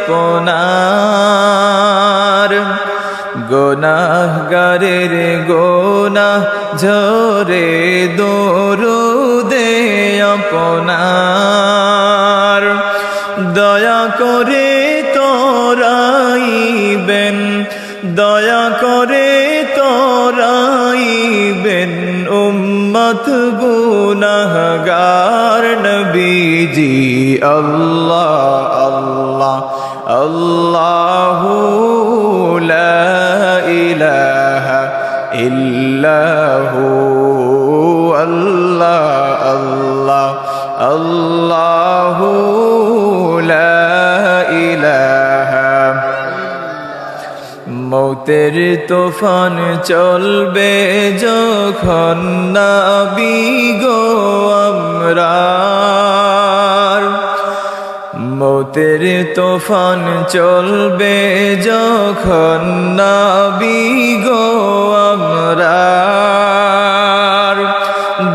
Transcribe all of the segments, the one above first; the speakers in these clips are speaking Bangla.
আপনার গোনাহগারের গোনাহ ঝরে দরুদে আপনার। দয়া করে তোরাইবেন, দয়া করে তোরাইবেন উম্মত গুনাহগার নবীজি। আল্লাহ আল্লাহ। আল্লাহু লা ইলাহা ইল্লাহু আল্লাহ আল্লাহ আল্লাহু লা ইলাহা। মৌতের তুফান চলবে যখন নাবি মৌতের তোফান চলবে যখন নাবি গো আমরার।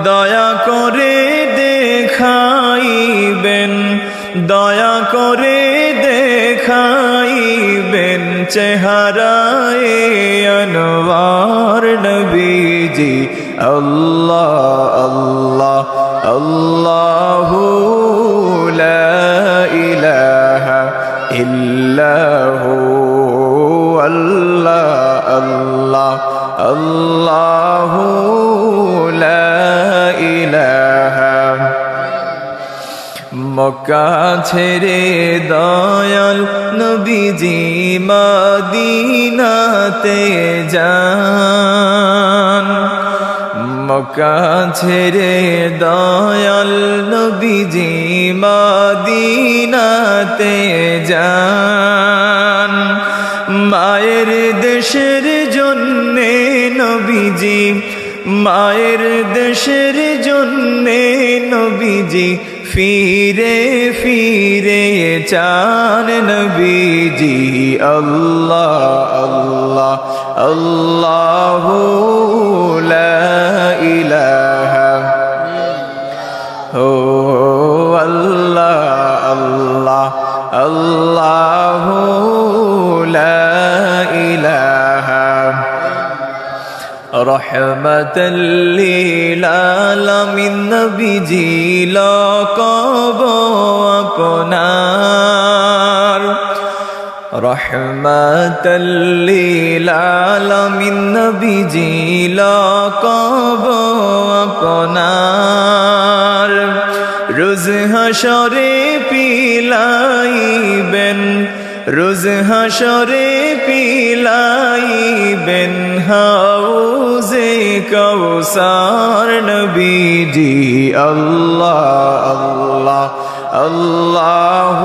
দয়া করে দেখাইবেন, দয়া করে দেখাইবেন চেহারায় আনোয়ার নবীজি। আল্লাহ আল্লাহ, আল্লাহু লা ইল্লাহু আল্লাহ আল্লাহ আল্লাহু লা ছেড়ে দয়াল নবীজি মদিনাতে যান। মক্কা ছেড়ে দয়াল নবীজি মদিনাতে যান। মায়ের দেশের জন্যে নবীজি, মায়ের দেশের জন্যে নবীজি ফিরে ফিরে চান নবীজি। আল্লাহ আল্লাহ الله لا إله. هو الله الله الله لا إله. رحمة للعالمين نبي جي وقناه رحمة للعالمين نبي جيلا قبو اپنار روز حشر پیلائی بن روز حشر پیلائی بن حوز کوسار الله جی اللہ